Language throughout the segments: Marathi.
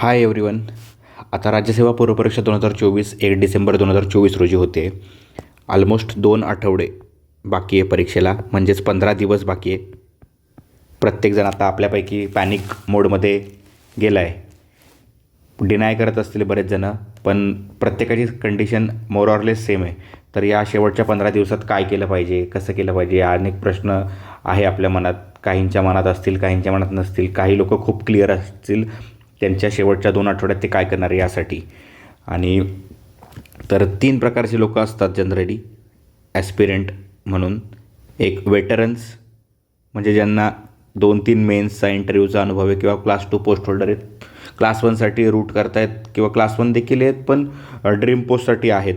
हाय एव्हरीवन आता राज्यसेवा पूर्वपरीक्षा दोन हजार चोवीस एक डिसेंबर दोन हजार चोवीस रोजी होते. ऑलमोस्ट दोन आठवडे बाकी आहे परीक्षेला म्हणजेच पंधरा दिवस बाकी आहे. प्रत्येकजण आता आपल्यापैकी पॅनिक मोडमध्ये गेला आहे डिनाय करत असतील बरेच जणं पण प्रत्येकाची कंडिशन मोर ऑरलेस सेम आहे. तर या शेवटच्या पंधरा दिवसात काय केलं पाहिजे कसं केलं पाहिजे अनेक प्रश्न आहे आपल्या मनात. काहींच्या मनात असतील काहींच्या मनात नसतील. काही लोक खूप क्लिअर असतील त्यांच्या शेवटच्या दोन आठवड्यात ते काय करणार यासाठी. आणि तर तीन प्रकारचे लोक असतात जनरली. ॲस्पिरंट म्हणून. एक वेटरन्स म्हणजे ज्यांना दोन तीन मेन्सचा इंटरव्ह्यूचा अनुभव आहे किंवा क्लास टू पोस्ट होल्डर आहेत. क्लास वनसाठी रूट करतायत किंवा क्लास वन देखील आहेत पण ड्रीम पोस्टसाठी आहेत.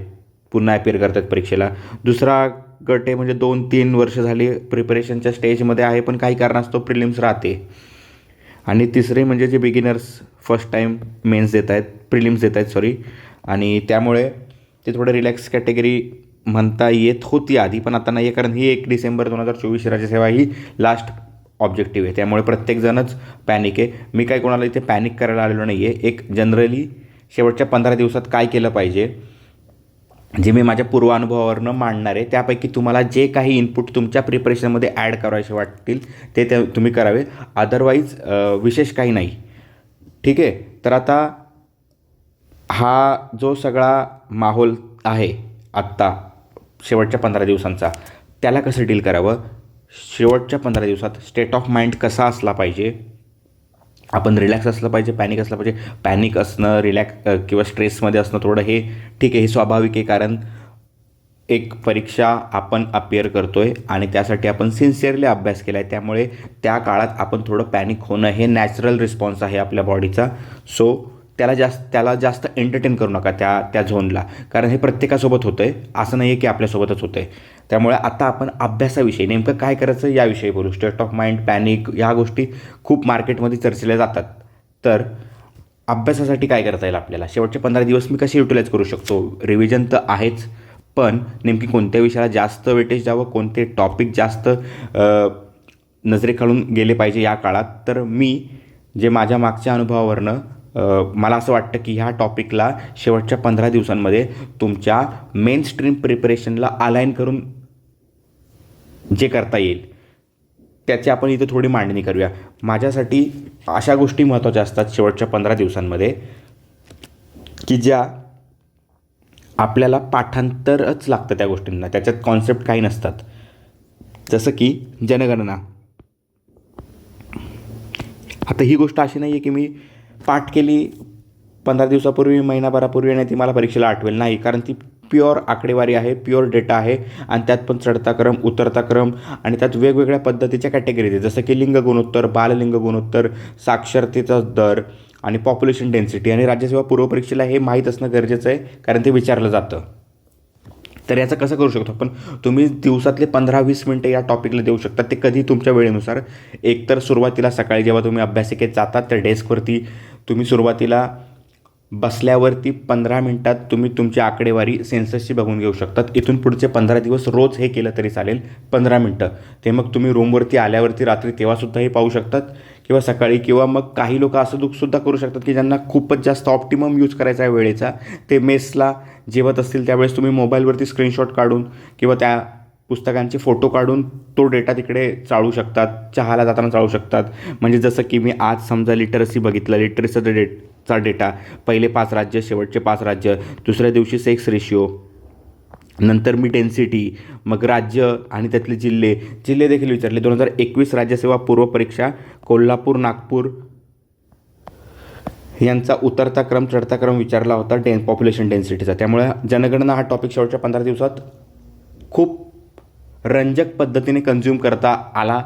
पुन्हा अपिअर करतात परीक्षेला. दुसरा गट आहे म्हणजे दोन तीन वर्ष झाली प्रिपरेशनच्या स्टेजमध्ये आहे पण काही कारणास्तव प्रिलिम्स राहते. आणि तिसरे म्हणजे जे बिगिनर्स फर्स्ट टाईम मेन्स देत आहेत प्रिलिम्स देत आहेत सॉरी आणि त्यामुळे ते थोडं रिलॅक्स कॅटेगरी म्हणता येत होती आधी पण आता नाही आहे कारण ही एक डिसेंबर दोन हजार चोवीस राज्यसेवा ही लास्ट ऑब्जेक्टिव्ह आहे. त्यामुळे प्रत्येकजणच पॅनिक आहे. मी काय कोणाला इथे पॅनिक करायला आलेलो नाही आहे एक जनरली शेवटच्या पंधरा दिवसात काय केलं पाहिजे? जे मी माझ्या पूर्वानुभवावरनं मांडणार आहे त्यापैकी तुम्हाला जे काही इनपुट तुमच्या प्रिपरेशनमध्ये ॲड करायचे वाटतील ते ते तुम्ही करावे अदरवाईज विशेष काही नाही. ठीक आहे? तर आता हा जो सगळा माहोल आहे आत्ता शेवटच्या पंधरा दिवसांचा त्याला कसं डील करावं? शेवटच्या पंधरा दिवसात स्टेट ऑफ माइंड कसा असला पाहिजे? आपण रिलॅक्स असलं पाहिजे पॅनिक असलं पाहिजे. पॅनिक असणं रिलॅक्स किंवा स्ट्रेसमध्ये असणं थोडं हे ठीक आहे हे स्वाभाविक आहे. कारण एक परीक्षा आपण अपिअर करतो आहे आणि त्यासाठी आपण सिन्सिअरली अभ्यास केला आहे त्यामुळे त्या काळात आपण थोडं पॅनिक होणं हे नॅचरल रिस्पॉन्स आहे आपल्या बॉडीचा सो त्याला जास्त त्याला जास्त एंटरटेन करू नका त्या त्या झोनला कारण हे प्रत्येकासोबत होतं आहे असं नाही आहे की आपल्यासोबतच होतं आहे त्यामुळे आता आपण अभ्यासाविषयी नेमकं काय करायचं याविषयी बोलू. स्टेट ऑफ माइंड पॅनिक ह्या गोष्टी खूप मार्केटमध्ये चर्चेल्या जातात. तर अभ्यासासाठी काय करता येईल आपल्याला? शेवटचे पंधरा दिवस मी कसे युटिलाइज करू शकतो? रिव्हिजन तर आहेच पण नेमकी कोणत्या विषयाला जास्त वेटेज द्यावं? कोणते टॉपिक जास्त नजरेखालून गेले पाहिजे या काळात? तर मी जे माझ्या मागच्या अनुभवावरनं मला असं वाटतं की ह्या टॉपिकला शेवटच्या पंधरा दिवसांमध्ये तुमच्या मेन स्ट्रीम प्रिपरेशनला अलाईन करून जे करता येईल त्याची आपण इथे थोडी मांडणी करूया. माझ्यासाठी अशा गोष्टी महत्त्वाच्या असतात शेवटच्या पंधरा दिवसांमध्ये की ज्या आपल्याला पाठांतरच लागतं त्या गोष्टींना. त्याच्यात कॉन्सेप्ट काही नसतात. जसं की जनगणना. आता ही गोष्ट अशी नाही आहे की मी पाठ केली पंधरा दिवसापूर्वी महिनाभरापूर्वी आणि ती मला परीक्षेला आठवेल. नाही कारण ती प्युअर आकडेवारी आहे प्युअर डेटा आहे आणि त्यात पण चढता क्रम उतरता क्रम आणि त्यात वेगवेगळ्या पद्धतीच्या कॅटेगरीज आहेत. जसं की लिंग गुणोत्तर बाललिंग गुणोत्तर साक्षरतेचा दर आणि पॉप्युलेशन डेन्सिटी आणि राज्यसेवा पूर्वपरीक्षेला हे माहीत असणं गरजेचं आहे कारण ते विचारलं जातं. तर याचं कसं करू शकतो आपण? तुम्ही दिवसातले पंधरा वीस मिनटं या टॉपिकला देऊ शकता. ते कधी तुमच्या वेळेनुसार? एकतर सुरुवातीला सकाळी जेव्हा तुम्ही अभ्यासिकेत जातात त्या डेस्कवरती तुम्ही सुरुवातीला बसल्यावरती पंधरा मिनटात तुम्ही तुमची आकडेवारी सेन्ससची बघून घेऊ शकतात. इथून पुढचे पंधरा दिवस रोज हे केलं तरी चालेल पंधरा मिनटं. ते मग तुम्ही रूमवरती आल्यावरती रात्री तेव्हासुद्धा हे पाहू शकतात. किंवा सकाळी किंवा मग काही लोक असं दुःखसुद्धा करू शकतात की ज्यांना खूपच जास्त ऑप्टिमम यूज करायचा आहे वेळेचा. ते मेसला जेवत असतील त्यावेळेस तुम्ही मोबाईलवरती स्क्रीनशॉट काढून किंवा त्या पुस्तकांचे फोटो काढून तो डेटा तिकडे चाळू शकतात चहाला जाताना चाळू शकतात. म्हणजे जसं की मी आज समजा लिटरसी बघितलं लिटरसीचा डेट चा डेटा. पहिले पाच राज्य शेवटचे पाच राज्य. दुसऱ्या दिवशी सेक्स रेशिओ नंतर मी डेन्सिटी मग राज्य आणि त्यातले जिल्हे. जिल्हे देखील विचारले. दोन हजार एकवीस राज्यसेवा पूर्व परीक्षा कोल्हापूर नागपूर. यांचा उतरता क्रम चढता क्रम विचारला होता डेन पॉप्युलेशन डेन्सिटीचा त्यामुळे जनगणना हा टॉपिक शेवटच्या पंधरा दिवसात खूप रंजक पद्धतीने कन्झ्युम करता आला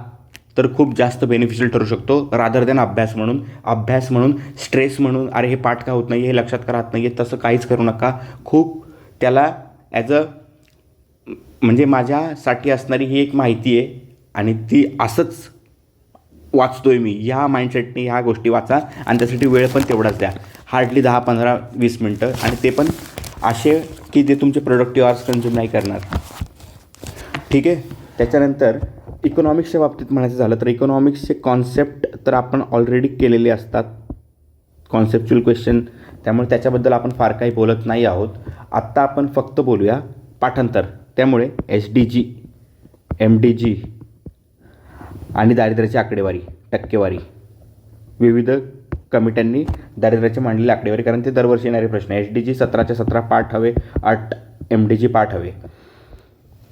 तर खूप जास्त बेनिफिशियल ठरू शकतो. रादर दॅन अभ्यास म्हणून. अभ्यास म्हणून स्ट्रेस म्हणून अरे हे पाठ का होत नाही हे लक्षात का राहत नाही आहे तसं काहीच करू नका. खूप त्याला ॲज अ म्हणजे माझ्यासाठी असणारी ही एक माहिती आहे आणि ती असंच वाचतो आहे मी. ह्या माइंडसेटने ह्या गोष्टी वाचा आणि त्यासाठी वेळ पण तेवढाच द्या. हार्डली दहा पंधरा वीस मिनटं आणि ते पण असे की जे तुमचे प्रोडक्टिव्ह आवर्स कन्झ्युम नाही करणार. ठीक आहे? त्याच्यानंतर इकॉनॉमिक्सच्या बाबतीत म्हणायचं झालं तर इकॉनॉमिक्सचे कॉन्सेप्ट तर आपण ऑलरेडी केलेले असतात. कॉन्सेप्च्युअल क्वेश्चन त्यामुळे त्याच्याबद्दल आपण फार काही बोलत नाही आहोत. आत्ता आपण फक्त बोलूया पाठांतर. त्यामुळे S D G M D G आणि दारिद्र्याची आकडेवारी टक्केवारी. विविध कमिट्यांनी दारिद्र्याची मांडलेली आकडेवारी कारण ते दरवर्षी येणारे प्रश्न एच डी जी सतराच्या सतरा पाठ हवे आठ एम डी जी पाठ हवे.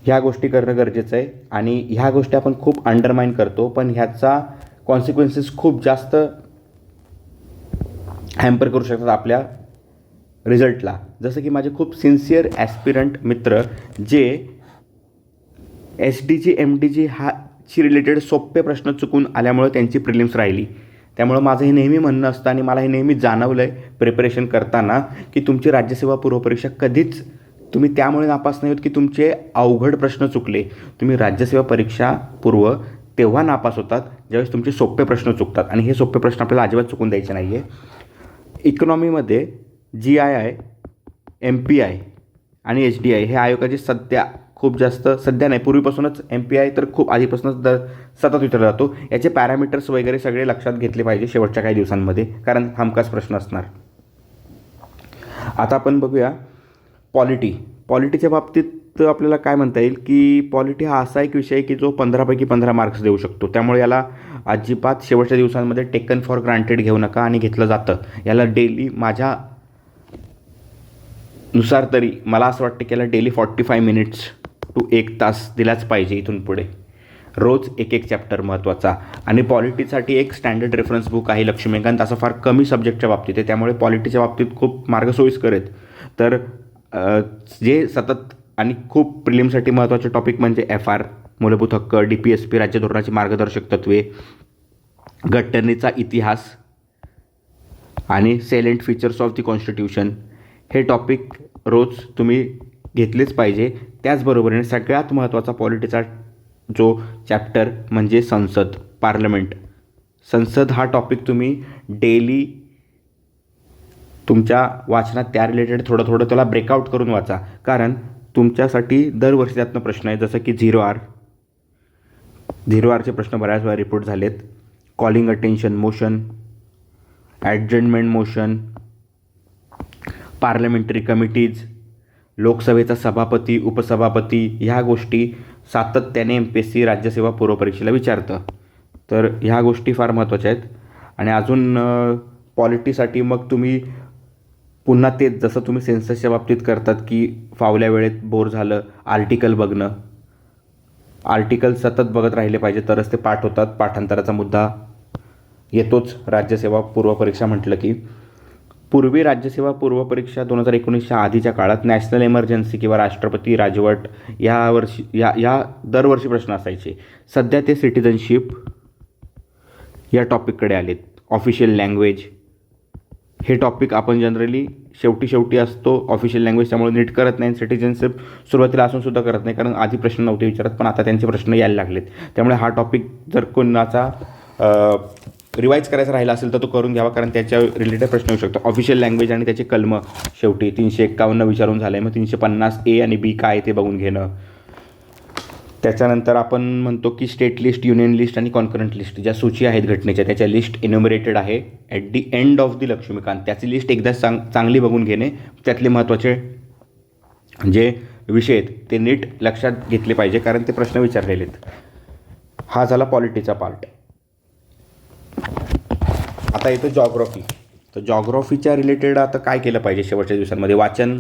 ह्या गोष्टी करणं गरजेचं आहे. आणि ह्या गोष्टी आपण खूप अंडरमाइन करतो पण ह्याचा कॉन्सिक्वेन्सेस खूप जास्त हॅम्पर करू शकतात आपल्या रिझल्टला जसं की माझे खूप सिन्सिअर ॲस्पिरंट मित्र जे S D G M D G हा ची रिलेटेड सोपे प्रश्न चुकून आल्यामुळे त्यांची प्रिलिम्स राहिली. त्यामुळं माझं हे नेहमी म्हणणं असतं आणि मला हे नेहमी जाणवलं आहे प्रिपरेशन करताना की तुमची राज्यसेवा पूर्वपरीक्षा कधीच तुम्ही त्यामुळे नापास नाही होत की तुमचे अवघड प्रश्न चुकले. तुम्ही राज्यसेवा परीक्षा पूर्व तेव्हा नापास होतात ज्यावेळेस तुमचे सोपे प्रश्न चुकतात. आणि हे सोपे प्रश्न आपल्याला अजिबात चुकून द्यायचे नाही आहे इकॉनॉमीमध्ये G I I M P I आणि एच डी आय हे आयोगाचे सध्या खूप जास्त सध्या नाही पूर्वीपासूनच एम पी आय तर खूप आधीपासूनच दर सतत विचारला जातो. याचे पॅरामीटर्स वगैरे सगळे लक्षात घेतले पाहिजे शेवटच्या काही दिवसांमध्ये कारण हमखास प्रश्न असणार. आता आपण बघूया पॉलिटी पॉलिटीच्या बाबतीत आपल्याला काय म्हणता येईल की पॉलिटी हा असा एक विषय आहे की जो पंधरापैकी पंधरा मार्क्स देऊ शकतो. त्यामुळे याला अजिबात शेवटच्या दिवसांमध्ये टेकन फॉर ग्रांटेड घेऊ नका आणि घेतलं जातं. याला डेली माझ्या नुसार तरी मला असं वाटतं की याला daily forty five minutes to एक तास दिलाच पाहिजे इथून पुढे. रोज एक एक चॅप्टर महत्त्वाचा आणि पॉलिटीसाठी एक स्टँडर्ड रेफरन्स बुक आहे लक्ष्मीकांत. असं फार कमी सब्जेक्टच्या बाबतीत आहे. त्यामुळे पॉलिटीच्या बाबतीत खूप मार्ग सोयीस्कर आहेत. तर जे सतत आणि खूप प्रिलिमसाठी महत्त्वाचे टॉपिक म्हणजे एफ आर मूलभूत हक्क डी पी एस पी राज्य धोरणाची मार्गदर्शक तत्वे घटनेचा इतिहास आणि salient features of the constitution हे टॉपिक रोज तुम्ही घेतलेच पाहिजे. त्याचबरोबरीने सगळ्यात महत्त्वाचा पॉलिटीचा जो चॅप्टर म्हणजे संसद पार्लमेंट संसद हा टॉपिक तुम्ही डेली तुमच्या वाचनात त्या रिलेटेड थोडं थोडं त्याला ब्रेकआउट करून वाचा. कारण तुमच्यासाठी दरवर्षी त्यातनं प्रश्न आहे जसं की झिरो आर झिरो आरचे प्रश्न बऱ्याच वेळा रिपोर्ट झालेत. Calling attention motion adjournment motion parliamentary committees लोकसभेचा सभापती उपसभापती ह्या गोष्टी सातत्याने एम पी एस सी राज्यसेवा पूर्वपरीक्षेला विचारतं. तर ह्या गोष्टी फार महत्त्वाच्या आहेत. आणि अजून पॉलिटीसाठी मग तुम्ही पुन्हा तेच जसं तुम्ही सेन्ससच्या बाबतीत करतात की फावल्या वेळेत बोर झालं आर्टिकल बघणं. आर्टिकल सतत बघत राहिले पाहिजे तरच ते पाठ होतात. पाठांतराचा मुद्दा येतोच. राज्यसेवा पूर्वपरीक्षा म्हटलं की पूर्वी राज्यसेवा पूर्वपरीक्षा दोन हजार एकोणीसच्या आधीच्या काळात नॅशनल इमर्जन्सी किंवा राष्ट्रपती राजवट या वर्षी या या दरवर्षी प्रश्न असायचे. सध्या ते सिटिझनशिप या टॉपिककडे आलेत. ऑफिशियल लँग्वेज हे टॉपिक आपण जनरली शेवटी शेवटी असतो. ऑफिशियल लँग्वेज त्यामुळे नीट करत नाही. सिटिझनशिप सुरुवातीला असून सुद्धा करत नाही. कारण आधी प्रश्न नव्हते विचारत पण आता त्यांचे प्रश्न यायला लागलेत. त्यामुळे हा टॉपिक जर कोणाचा रिवाईज करायचा राहिला असेल तर तो करून घ्यावा. कारण त्याच्या रिलेटेड प्रश्न येऊ शकतो. ऑफिशियल लँग्वेज आणि त्याचे कलम शेवटी तीनशे एक्कावन्न विचारून झालं आहे मग तीनशे पन्नास ए आणि बी काय ते बघून घेणं. त्याच्यानंतर आपण म्हणतो की स्टेट लिस्ट युनियन लिस्ट आणि कॉन्करंट लिस्ट ज्या सूची आहेत घटनेच्या त्याच्या लिस्ट इन्युमरेटेड आहे. At the end of the Laxmikant त्याची लिस्ट एकदा चांग चांगली बघून घेणे त्यातले महत्त्वाचे जे विषय आहेत ते नीट लक्षात घेतले पाहिजे कारण ते प्रश्न विचारलेले आहेत. हा झाला पॉलिटीचा पार्ट आता येतो जॉग्रॉफी तर जॉग्रॉफीच्या रिलेटेड आता काय केलं पाहिजे शेवटच्या दिवसांमध्ये? वाचन.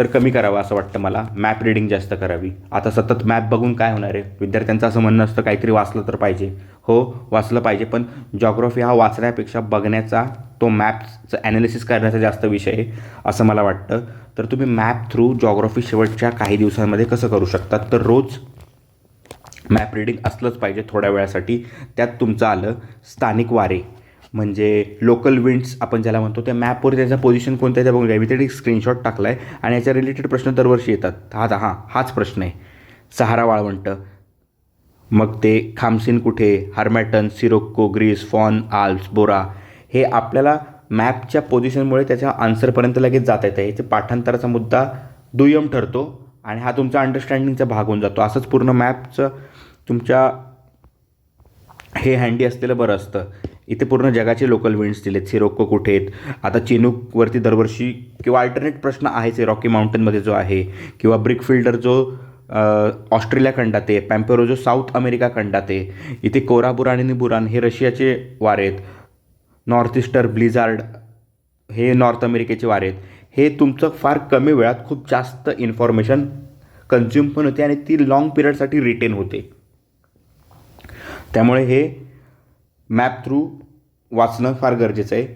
तर कमी करावं असं वाटतं मला. मॅप रिडिंग जास्त करावी. आता सतत मॅप बघून काय होणार आहे? विद्यार्थ्यांचं असं म्हणणं असतं काहीतरी वाचलं तर पाहिजे. हो वाचलं पाहिजे पण जॉग्रॉफी हा वाचण्यापेक्षा बघण्याचा तो मॅपचं ॲनालिसिस करण्याचा जास्त विषय आहे असं मला वाटतं. तर तुम्ही मॅप थ्रू जॉग्रॉफी शेवटच्या काही दिवसांमध्ये कसं करू शकतात? तर रोज मॅप रिडिंग असलंच पाहिजे थोड्या वेळासाठी. त्यात तुमचं आलं स्थानिक वारे. म्हणजे लोकल विंड्स आपण ज्याला म्हणतो त्या मॅपवर त्याचं पोझिशन कोणतं आहे ते बघून घ्या. मी त्याने स्क्रीनशॉट टाकला आहे आणि याच्या रिलेटेड प्रश्न दरवर्षी येतात. हा हां हाच प्रश्न आहे. सहारा वाळवंट. मग ते खामसिन कुठे? Harmattan sirocco Greece foehn Alps bora. हे आपल्याला मॅपच्या पोझिशनमुळे त्याच्या आन्सरपर्यंत लगेच जाता येतं. याचे पाठांतराचा मुद्दा दुय्यम ठरतो आणि हा तुमचा अंडरस्टँडिंगचा भाग होऊन जातो. असंच पूर्ण मॅपचं तुमच्या हे हँडी असलेलं बरं असतं. इथे पूर्ण जगाचे लोकल विंड्स दिलेत. सिरोक्को कुठे आहेत आता चिनूकवरती दरवर्षी किंवा अल्टरनेट प्रश्न आहेच आहे रॉकी माउंटनमध्ये जो आहे किंवा ब्रिक फिल्डर जो ऑस्ट्रेलिया खंडात आहे पॅम्पेरो जो साऊथ अमेरिका खंडात आहे इथे कोराबुरान आणि बुरान हे रशियाचे वारे आहेत. नॉर्थ ईस्टर ब्लिझार्ड हे नॉर्थ अमेरिकेचे वारे आहेत. हे तुमचं फार कमी वेळात खूप जास्त इन्फॉर्मेशन कन्झ्युम पण होते आणि ती लाँग पिरियडसाठी रिटेन होते. त्यामुळे हे मॅप थ्रू वाचणं फार गरजेचं आहे.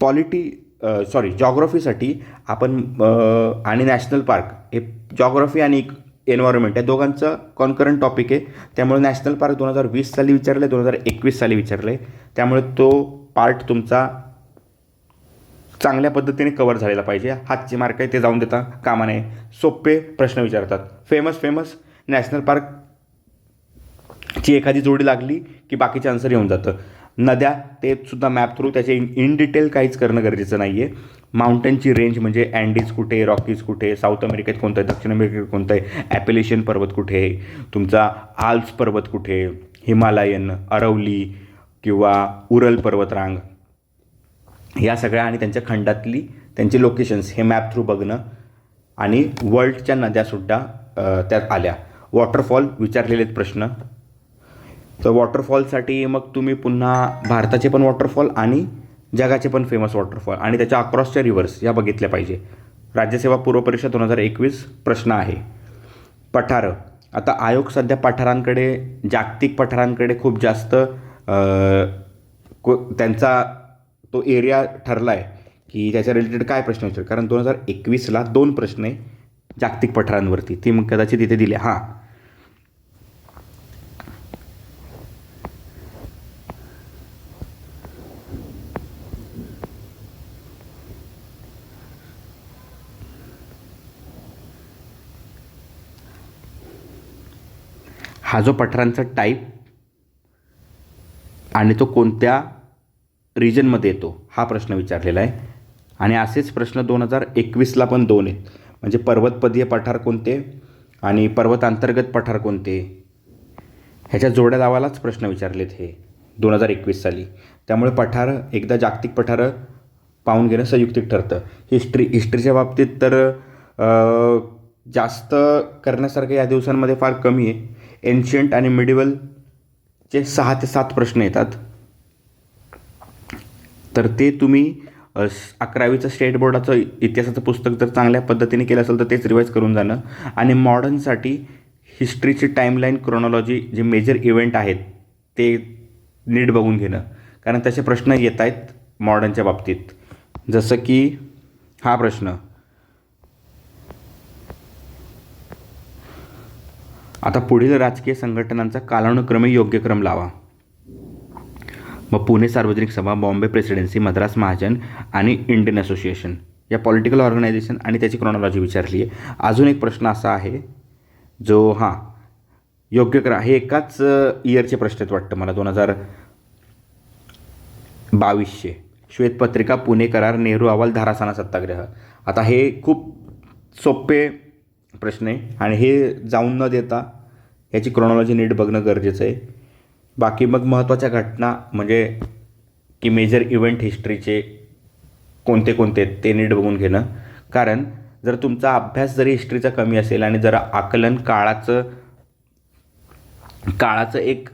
पॉलिटी सॉरी जॉग्रफीसाठी आपण आणि नॅशनल पार्क हे जॉग्रफी आणि एन्व्हायरमेंट या दोघांचं कॉन्करंट टॉपिक आहे. त्यामुळे नॅशनल पार्क दोन हजार वीस साली विचारलं आहे दोन हजार एकवीस साली विचारलं आहे त्यामुळे तो पार्ट तुमचा चांगल्या पद्धतीने कवर झालेला पाहिजे. हातचे मार्क आहे ते जाऊन देता कामा नये. सोपे प्रश्न विचारतात. फेमस फेमस नॅशनल पार्क ची एखादी जोडी लागली की बाकीचे आन्सर येऊन जातं. नद्या ते सुद्धा मॅप थ्रू त्याचे इन इन डिटेल काहीच करणं गरजेचं नाही आहे माउंटनची रेंज म्हणजे अँडीज कुठे रॉकीज कुठे साऊथ अमेरिकेत कोणतं आहे दक्षिण अमेरिकेत कोणतं आहे ॲपेलेशियन पर्वत कुठे तुमचा आल्प्स पर्वत कुठे आहे हिमालयन अरवली किंवा उरल पर्वतरांग. या सगळ्या आणि त्यांच्या खंडातली त्यांची लोकेशन्स हे मॅप थ्रू बघणं आणि वर्ल्डच्या नद्यासुद्धा त्यात आल्या. वॉटरफॉल विचारलेले प्रश्न. तर वॉटरफॉलसाठी मग तुम्ही पुन्हा भारताचे पण वॉटरफॉल आणि जगाचे पण फेमस वॉटरफॉल आणि त्याच्या अक्रॉसच्या रिव्हर्स या बघितल्या पाहिजे. राज्यसेवा पूर्व परीक्षा दोन हजार एकवीस प्रश्न आहे. पठारं. आता आयोग सध्या पठारांकडे जागतिक पठारांकडे खूप जास्त को- त्यांचा तो एरिया ठरला आहे की त्याच्या रिलेटेड काय प्रश्न विचार? कारण दोन हजार एकवीसला दोन प्रश्न आहे जागतिक पठारांवरती. ती मग कदाचित तिथे दिले. हां. हा जो पठारांचा टाईप आणि तो कोणत्या रिजनमध्ये येतो हा प्रश्न विचारलेला आहे. आणि असेच प्रश्न दोन हजार एकवीसला पण दोन आहेत. म्हणजे पर्वतपदीय पठार कोणते आणि पर्वतांतर्गत पठार कोणते? ह्याच्या जोड्या लावालाच प्रश्न विचारलेत हे दोन हजार एकवीस साली. त्यामुळे पठार एकदा जागतिक पठारं पाहून घेणं संयुक्तिक ठरतं. हिस्ट्री हिस्ट्रीच्या बाबतीत तर जास्त करण्यासारखं या दिवसांमध्ये फार कमी आहे. एन्शियंट आणि मिडिवलचे सहा ते सात प्रश्न येतात. तर ते तुम्ही अकरावीचं स्टेट बोर्डाचं इतिहासाचं पुस्तक जर चांगल्या पद्धतीने केलं असेल तर तेच रिवाईज करून जाणं. आणि मॉडर्नसाठी हिस्ट्रीची टाईमलाईन क्रोनॉलॉजी जे मेजर इव्हेंट आहेत ते नीट बघून घेणं. कारण तसे प्रश्न येत आहेत मॉडर्नच्या बाबतीत. जसं की हा प्रश्न आता पुढील राजकीय संघटनांचा कालानुक्रमे योग्य क्रम लावा. मग पुणे सार्वजनिक सभा बॉम्बे प्रेसिडेन्सी मद्रास महाजन आणि इंडियन असोसिएशन या पॉलिटिकल ऑर्गनायझेशन आणि त्याची क्रोनॉलॉजी विचारली आहे अजून एक प्रश्न असा आहे जो हां योग्य करा हे एकाच इयरचे प्रश्न आहेत वाटतं मला दोन हजार बावीसशे श्वेतपत्रिका पुणे करार नेहरू अहवाल धारासाना सत्याग्रह. आता हे खूप सोपे प्रश्न आहे. आणि हे जाऊन न देता याची क्रोनॉलॉजी नीट बघणं गरजेचं आहे. बाकी मग महत्त्वाच्या घटना म्हणजे की मेजर इव्हेंट हिस्ट्रीचे कोणते कोणते आहेत ते नीट बघून घेणं. कारण जर तुमचा अभ्यास जरी हिस्ट्रीचा कमी असेल आणि जर आकलन काळाचं काळाचं एक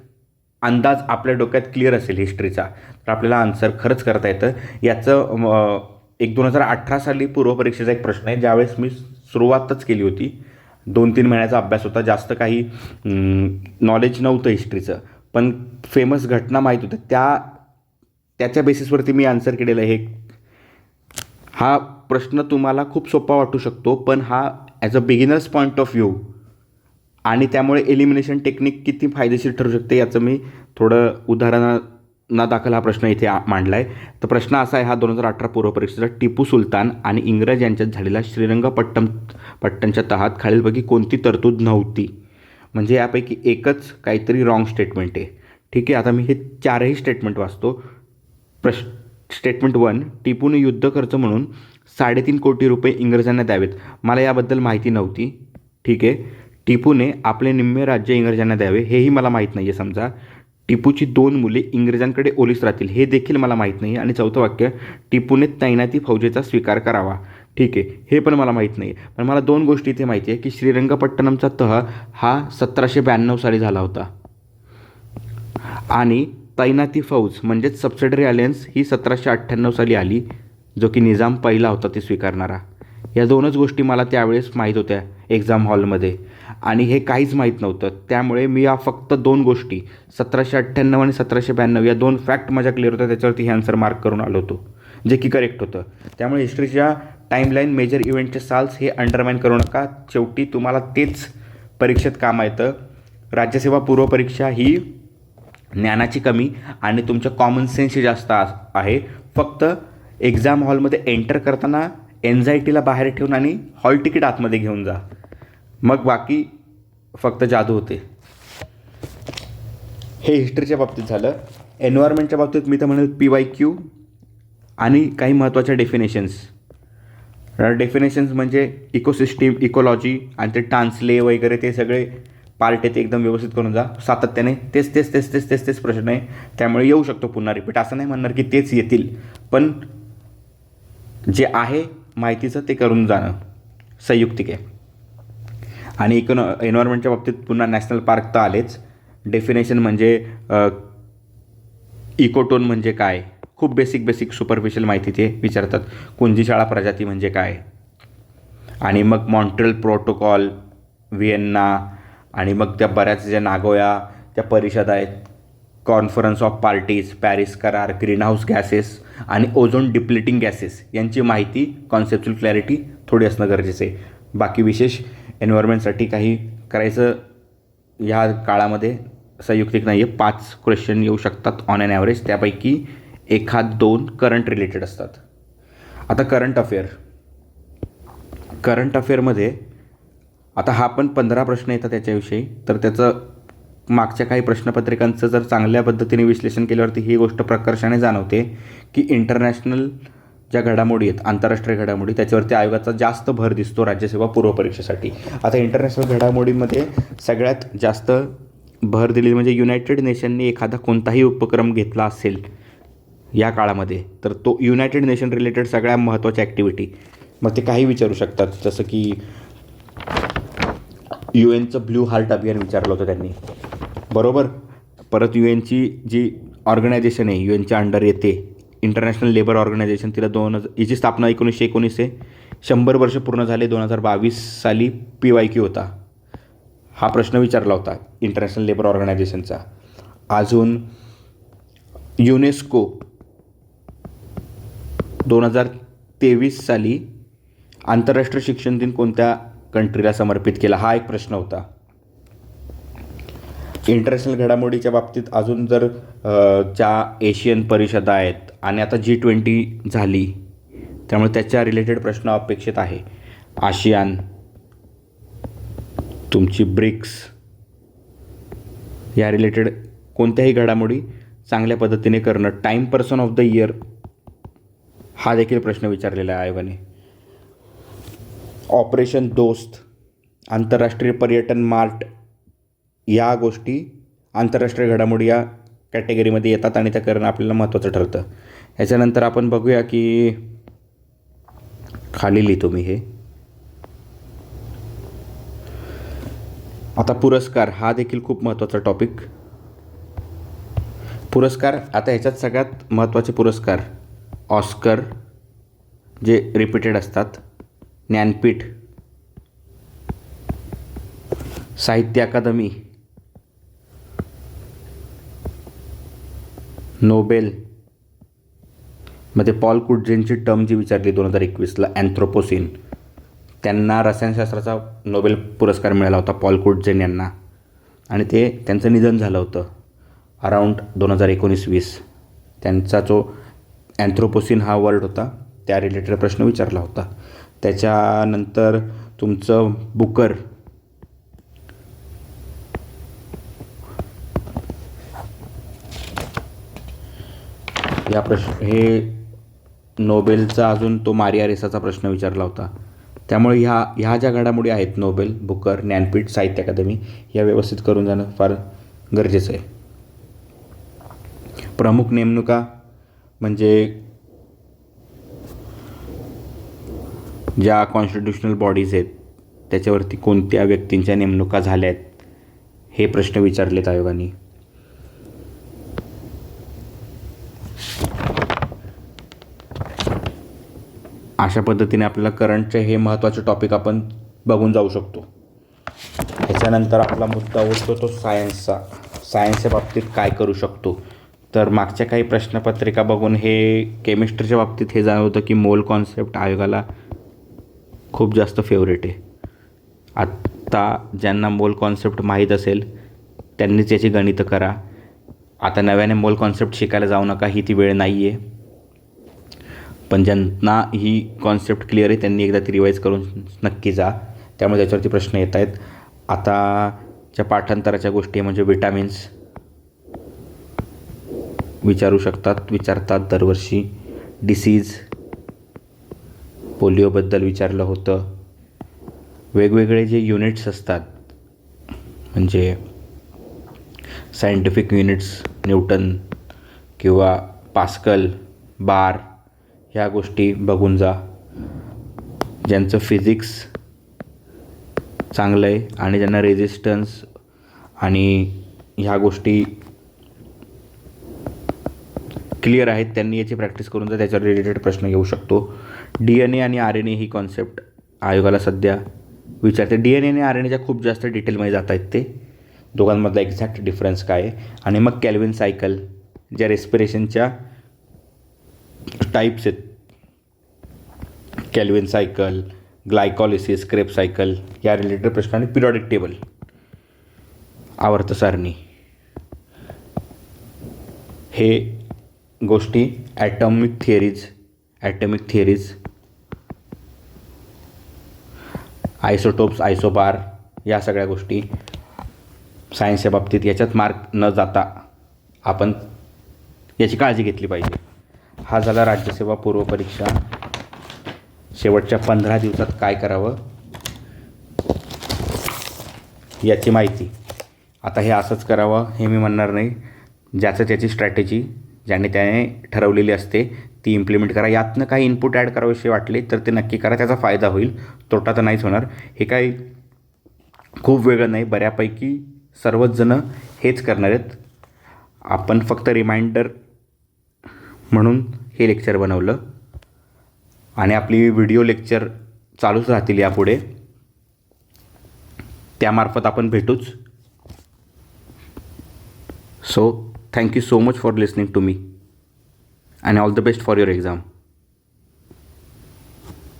अंदाज आपल्या डोक्यात क्लिअर असेल हिस्ट्रीचा तर आपल्याला आन्सर खरंच करता येतं. याचं एक दोन हजार अठरा साली पूर्वपरीक्षेचा एक प्रश्न आहे. ज्यावेळेस मी सुरुवातच केली होती. दोन तीन महिन्याचा अभ्यास होता. जास्त काही नॉलेज नव्हतं हिस्ट्रीचं पण फेमस घटना माहीत होत्या. त्या त्याच्या बेसिसवरती मी आन्सर केलेलं हे हा प्रश्न तुम्हाला खूप सोपा वाटू शकतो पण हा as a beginner's point of view आणि त्यामुळे एलिमिनेशन टेक्निक किती फायदेशीर ठरू शकते याचं मी थोडं उदाहरणा ना दाखल हा प्रश्न इथे मांडला आहे तर प्रश्न असा आहे हा दोन हजार अठरा पूर्वपरीक्षेचा टिपू सुलतान आणि इंग्रज यांच्यात झालेला श्रीरंगपट्टम पट्टणच्या तहात खालीलपैकी कोणती तरतूद नव्हती? म्हणजे यापैकी एकच काहीतरी रॉंग स्टेटमेंट आहे. ठीक आहे आता मी हे चारही स्टेटमेंट वाचतो. प्रश स्टेटमेंट वन टिपूने युद्ध खर्च म्हणून साडेतीन कोटी रुपये इंग्रजांना द्यावेत. मला याबद्दल माहिती नव्हती. ठीक आहे टिपूने आपले निम्मे राज्य इंग्रजांना द्यावे हेही मला माहीत नाही आहे समजा. टिपूची दोन मुले इंग्रजांकडे ओलीस राहतील हे देखील मला माहीत नाही. आणि चौथं वाक्य टिपूने तैनाती फौजेचा स्वीकार करावा. ठीक आहे हे पण मला माहीत नाही. पण मला दोन गोष्टी इथे माहिती आहे की श्रीरंगपट्टणमचा तह हा सतराशे ब्याण्णव साली झाला होता. आणि तैनाती फौज म्हणजेच सबसिडरी अलायन्स ही सतराशे अठ्ठ्याण्णव साली आली जो की निजाम पहिला होता ते स्वीकारणारा. या दोनच गोष्टी मला त्यावेळेस माहीत होत्या एक्झाम हॉलमध्ये आणि हे काहीच माहीत नव्हतं. त्यामुळे मी या फक्त दोन गोष्टी सतराशे अठ्ठ्याण्णव आणि सतराशे ब्याण्णव या दोन फॅक्ट माझ्या क्लिअर होत्या. त्याच्यावरती हे आन्सर मार्क करून आलो होतो जे की करेक्ट होतं. त्यामुळे हिस्ट्रीच्या टाईमलाईन मेजर इव्हेंटचे साल्स हे अंडरमाइन करू नका. शेवटी तुम्हाला तेच परीक्षेत काम येतं. राज्यसेवा पूर्वपरीक्षा ही ज्ञानाची कमी आणि तुमच्या कॉमन सेन्सची जास्त आहे. फक्त एक्झाम हॉलमध्ये एंटर करताना एन्झायटीला बाहेर ठेवून आणि हॉल तिकीट आतमध्ये घेऊन जा. मग बाकी फक्त जादू होते. हे हिस्ट्रीच्या बाबतीत झालं. एन्व्हायरमेंटच्या बाबतीत मी तर म्हणेल पी वाय क्यू आणि काही महत्त्वाच्या डेफिनेशन्स डेफिनेशन्स म्हणजे इकोसिस्टीम इकोलॉजी आणि ते टान्सले वगैरे ते सगळे पार्ट येते ते एकदम व्यवस्थित करून जा. सातत्याने तेच तेच तेच तेच तेच तेच प्रश्न आहे. त्यामुळे येऊ शकतो पुन्हा रिपीट असं नाही म्हणणार की तेच येतील. पण जे आहे माहितीचं ते करून जाणं संयुक्तिक आहे. आणि इकोनो एन्व्हायरमेंटच्या बाबतीत पुन्हा नॅशनल पार्क तर आलेच. डेफिनेशन म्हणजे इकोटोन म्हणजे काय? खूप बेसिक बेसिक सुपरफिशियल माहिती ते विचारतात. कुंजीशाळा प्रजाती म्हणजे काय? आणि मग मॉन्ट्रल प्रोटोकॉल व्हिएन्ना आणि मग त्या बऱ्याच ज्या नागोया त्या परिषद आहेत कॉन्फरन्स ऑफ पार्टीज पॅरिस करार ग्रीनहाऊस गॅसेस आणि ओझोन डिप्लिटिंग गॅसेस यांची माहिती कॉन्सेप्च्युअल क्लॅरिटी थोडी असणं गरजेचं आहे. बाकी विशेष एन्व्हायरमेंटसाठी काही करायचं ह्या काळामध्ये संयुक्तिक नाही आहे पाच क्वेश्चन येऊ शकतात ऑन अन ॲव्हरेज त्यापैकी एखाद दोन करंट रिलेटेड असतात. आता करंट अफेअर करंट अफेअरमध्ये आता हा पण पंधरा प्रश्न येतात त्याच्याविषयी. तर त्याचं मागच्या काही प्रश्नपत्रिकांचं जर चांगल्या पद्धतीने विश्लेषण केल्यावरती ही गोष्ट प्रकर्षाने जाणवते की इंटरनॅशनल ज्या घडामोडी आहेत आंतरराष्ट्रीय घडामोडी त्याच्यावरती आयोगाचा जास्त भर दिसतो राज्यसेवा पूर्व परीक्षेसाठी आता इंटरनॅशनल घडामोडीमध्ये सगळ्यात जास्त भर दिलेली म्हणजे युनायटेड नेशनने एखादा कोणताही उपक्रम घेतला असेल या काळामध्ये तर तो युनायटेड नेशन रिलेटेड सगळ्या महत्त्वाच्या ॲक्टिव्हिटी मग ते काही विचारू शकतात जसं की यू एनचं ब्ल्यू हार्ट अभियान विचारलं होतं त्यांनी. बरोबर. परत यू एनची जी ऑर्गनायझेशन आहे यू एनच्या अंडर येते इंटरनॅशनल लेबर ऑर्गनायझेशन तिला दोन हजार हिची स्थापना एकोणीसशे एकोणीस आहे. शंभर वर्ष पूर्ण झाले दोन हजार बावीस साली पी वाय क्यू होता. हा प्रश्न विचारला होता इंटरनॅशनल लेबर ऑर्गनायझेशनचा. अजून युनेस्को दोन हजार तेवीस साली आंतरराष्ट्रीय शिक्षण दिन कोणत्या कंट्रीला समर्पित केला हा एक प्रश्न होता. इंटरनॅशनल घडामोडीच्या बाबतीत अजून जर ज्या एशियन परिषदा आहेत आणि आता जी ट्वेंटी झाली त्यामुळे त्याच्या रिलेटेड प्रश्न अपेक्षित आहे. आशियान तुमची ब्रिक्स या रिलेटेड कोणत्याही घडामोडी चांगल्या पद्धतीने करणं time person of the year हा देखील प्रश्न विचारलेला आहे आयोगाने. ऑपरेशन दोस्त आंतरराष्ट्रीय पर्यटन मार्ट या गोष्टी आंतरराष्ट्रीय घडामोडी या कॅटेगरीमध्ये येतात आणि त्या करणं आपल्याला महत्त्वाचं ठरतं. याच्यानंतर आपण बघूया की खाली लिहितो मी हे. आता पुरस्कार हा देखील खूप महत्त्वाचा टॉपिक पुरस्कार आता ह्याच्यात सगळ्यात महत्त्वाचे पुरस्कार ऑस्कर जे रिपीटेड असतात ज्ञानपीठ साहित्य अकादमी नोबेल. मध्ये पॉल कुटजेनची टर्म जी विचारली दोन हजार एकवीसला अँथ्रोपोसिन. त्यांना रसायनशास्त्राचा नोबेल पुरस्कार मिळाला होता पॉल कुडजेन यांना. आणि ते त्यांचं निधन झालं होतं अराऊंड दोन हजार एकोणीस वीस. त्यांचा जो अँथ्रोपोसिन हा वर्ड होता त्या रिलेटेड प्रश्न विचारला होता. त्याच्यानंतर तुमचं बुकर या प्रश्न हे नोबेलचा अजून तो मारिया रेसाचा प्रश्न विचारला होता. त्यामुळे ह्या ह्या ज्या घडामोडी आहेत नोबेल बुकर ज्ञानपीठ साहित्य अकादमी या व्यवस्थित करून जाणं फार गरजेचं आहे. प्रमुख नेमणुका म्हणजे ज्या कॉन्स्टिट्युशनल बॉडीज आहेत त्याच्यावरती कोणत्या व्यक्तींच्या नेमणुका झाल्या आहेत हे प्रश्न विचारलेत आयोगाने. अशा पद्धतीने आपल्याला करंटचे हे महत्त्वाचे टॉपिक आपण बघून जाऊ शकतो. त्याच्यानंतर आपला मुद्दा उरतो तो सायन्सचा सायन्सच्या बाबतीत काय करू शकतो? तर मागच्या काही प्रश्नपत्रिका बघून हे केमिस्ट्रीच्या बाबतीत हे जाणवतं की मोल कॉन्सेप्ट आयोगाला खूप जास्त फेवरेट आहे. आत्ता ज्यांना मोल कॉन्सेप्ट माहीत असेल त्यांनीच याची गणितं करा. आता नव्याने मोल कॉन्सेप्ट शिकायला जाऊ नका ही ती वेळ नाही आहे पण ज्यांना ही कॉन्सेप्ट क्लिअर आहे त्यांनी एकदा ती रिवाईज करून नक्की जा. त्यामुळे त्याच्यावरती प्रश्न येत आहेत. आता ज्या पाठांतराच्या गोष्टी म्हणजे विटामिन्स विचारू शकतात. विचारतात दरवर्षी. डिसीज पोलिओबद्दल विचारलं होतं. वेगवेगळे जे युनिट्स असतात म्हणजे सायंटिफिक युनिट्स न्यूटन किंवा पास्कल बार ह्या गोष्टी बघून जा. ज्यांचं फिजिक्स चांगलं आहे आणि ज्यांना रेजिस्टन्स आणि ह्या गोष्टी क्लिअर आहेत त्यांनी याची प्रॅक्टिस करून जा त्याच्यावर रिलेटेड प्रश्न येऊ शकतो. डी एन ए आणि आर एन ए ही कॉन्सेप्ट आयोगाला सध्या विचारते. डी एन ए आणि आर एन एच्या खूप जास्त डिटेलमध्ये जात आहेत ते. दोघांमधला एक्झॅक्ट डिफरन्स काय आहे? आणि मग कॅल्विन सायकल ज्या रेस्पिरेशनच्या टाईप्स आहेत Calvin cycle glycolysis krebs cycle या रिलेटेड प्रश्न आणि पिरियॉडिक टेबल आवर्त सारणी. हे गोष्टी atomic theories atomic theories isotopes isobar या सगळ्या गोष्टी सायन्सच्या बाबतीत याच्यात मार्क न जाता आपण याची काळजी घेतली पाहिजे. हा झाला राज्यसेवा पूर्वपरीक्षा शेवटच्या पंधरा दिवसात काय करावं? याची माहिती. आता हे असंच करावं हे मी म्हणणार नाही. ज्याचं त्याची स्ट्रॅटेजी ज्याने त्याने ठरवलेली असते ती इम्प्लिमेंट करा. यातनं काही इनपुट ॲड करावेसे वाटले तर ते नक्की करा. त्याचा फायदा होईल. तोटा तर नाहीच होणार. हे काही खूप वेगळं नाही. बऱ्यापैकी सर्वच जणं हेच करणार आहेत. आपण फक्त रिमाइंडर म्हणून हे लेक्चर बनवलं. आणि आपली व्हिडिओ लेक्चर चालूच राहतील यापुढे. त्यामार्फत आपण भेटूच. So thank you so much for listening to me and all the best for your exam